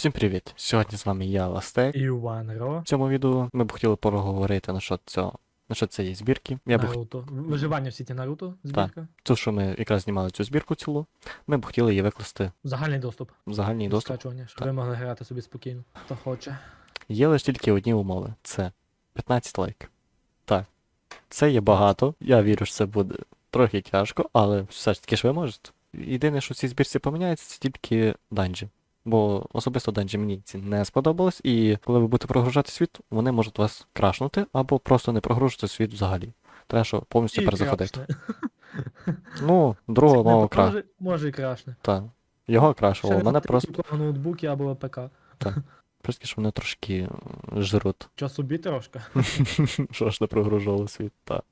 Всім привіт! Сьогодні з вами я, Ластек. І Ро. В цьому відео ми б хотіли поговорити насчет цього. Насчет цієї збірки. Я б. Виживання в сіті Наруто збірка. цю, що ми якраз знімали цю збірку цілу, ми б хотіли її викласти Загальний доступ. в загальний до доступ. скачування, щоб Так. ви могли грати собі спокійно. Хто хоче. Є лише тільки одні умови: це 15 лайків. Так. Це є багато. Я вірю, що це буде трохи тяжко, але все ж таки ж ви можете. Єдине, що в цій збірці поміняється, це тільки данжі. Бо особисто данжі мені ці не сподобались, і коли ви будете прогружати світ, вони можуть вас крашнути, або просто не прогружувати світ взагалі. Треба, що повністю І перезаходити. Ну, Не мого кра. Може і крашне. Так. Його крашувало. не Мене просто. на ноутбуці або ПК. Просто що вони трошки жруть. Що собі трошки. Що ж не прогружувало світ, так.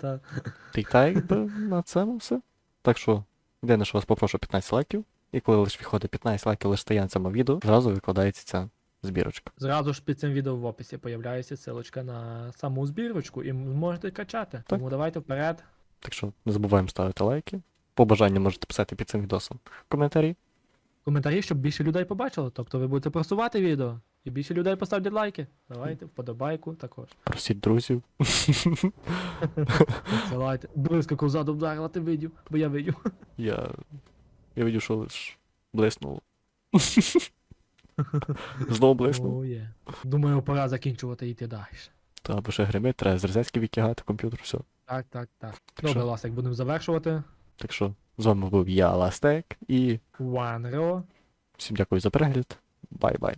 Та. Та й так, на цьому все. Так що, єдине, що вас попрошу 15 лайків. І коли лише виходить 15 лайків лише стає цьому відео, зразу викладається ця збірочка. Зразу ж під цим відео в описі появляється ссылочка на саму збірочку і зможете качати. Тому давайте вперед. Так що не забуваємо ставити лайки. По бажанню можете писати під цим відосом коментарі. Коментарі, щоб більше людей побачило. Тобто ви будете просувати відео. І більше людей поставлять лайки. Давайте, вподобайку також. Просіть друзів. Давайте. Блискавку ззаду вдарила, ти видів, бо я видів. Я. Я видів, що лиш блиснуло. Знову блиснув. О, є. Думаю, пора закінчувати і йти далі. Та або ще гримить, треба з розетки відтягати, комп'ютер, все. Так, так, так. Так Добре, що, Ласик, будемо завершувати. так що з вами був я, Ластек, і Ванро. Всім дякую за перегляд. Бай-бай.